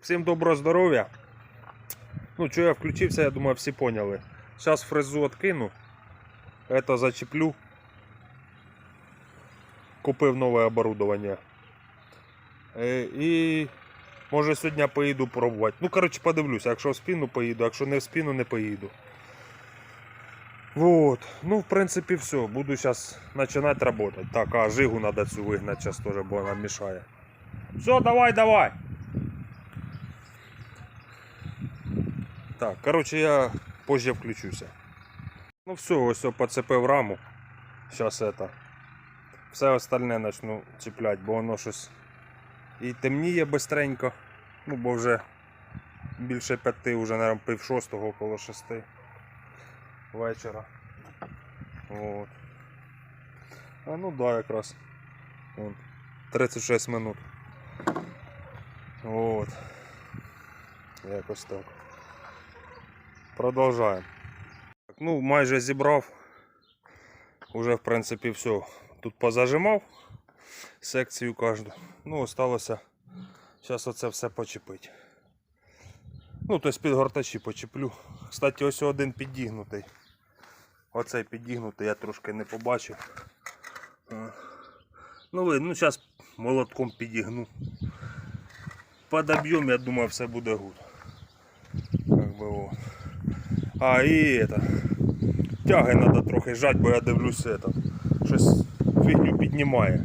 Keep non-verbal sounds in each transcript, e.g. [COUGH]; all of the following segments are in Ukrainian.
Всім доброго здоров'я. Ну, що я включився, я думаю, всі поняли. Зараз фрезу откину. Это зачеплю. Купив нове оборудование. Е, І може сьогодні поїду пробувати. Ну, коротше, подивлюся, якщо в спину поїду, якщо не в спину, не поїду. Вот. Ну, в принципі, все. Буду зараз починати працювати. Так, а жигу треба цю вигнати зараз теж, бо вона мішає. Все, давай, давай. Так, короче, я позже включуся. Ну все, ось поцепив раму. Сейчас это. Все остальне начну чіплять, бо воно щось і темніє бистренько. Ну, бо вже більше п'яти, вже наверное, пів шостого, около шести вечора. От. А ну да, якраз. Вон, 36 минут. От. Якось так. Продовжаємо. Ну, майже зібрав. Уже, в принципі, все. Тут позажимав секцію кожну. Ну, осталося зараз оце все почепити. Ну, тобто підгортачі почеплю. Кстати, ось один підігнутий. Оцей підігнутий я трошки не побачив. Ну, видно, ну зараз молотком підігну. Подоб'єм, я думаю, все буде гуд. Как би, о. А, і это. Тяги треба трохи жать, бо я дивлюся, это, щось фігню піднімає.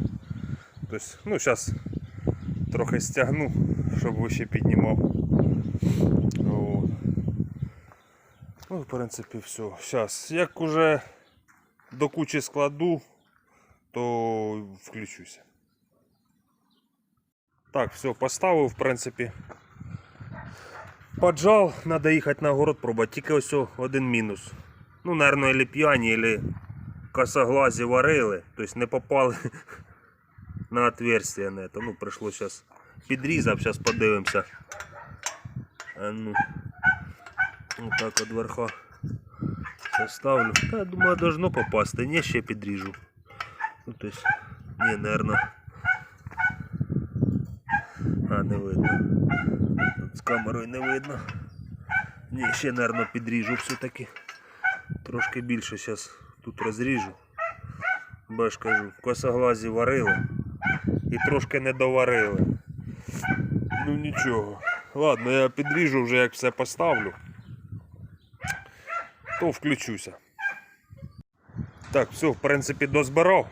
Тобто, ну, зараз трохи стягну, щоб вище піднімав. От. Ну, в принципі, все. Зараз, як уже до кучі складу, то включуся. Так, все, поставив, в принципі. Поджал, надо їхати на город пробувати. Тільки ось один мінус. Ну, наверное, или п'яні, или косоглазі варили, тобто не попали [LAUGHS] на отверстие на это. Ну, прийшло зараз підрізав, зараз подивимося. А ну. Отак от верха поставлю. Та, я думаю, должно попасти. Не, ще підріжу. Ну, то есть, не, наверное. А, не видно. З камерою не видно. Ні, ще, наверное, підріжу все-таки. Трошки більше зараз тут розріжу. Бо ж кажу, косоглазі варили і трошки не доварили. Ну нічого. Ладно, я підріжу вже як все поставлю. То включуся. Так, все, в принципі, дозбирав.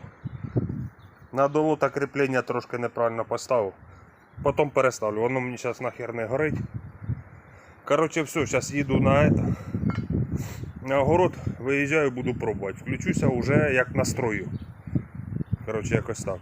На долота кріплення трошки неправильно поставив. Потім переставлю. Воно мені зараз нахер не горить. Коротше, все, зараз їду на это. На огород виїжджаю, буду пробувати. Включуся вже як настрою. Коротше, якось так.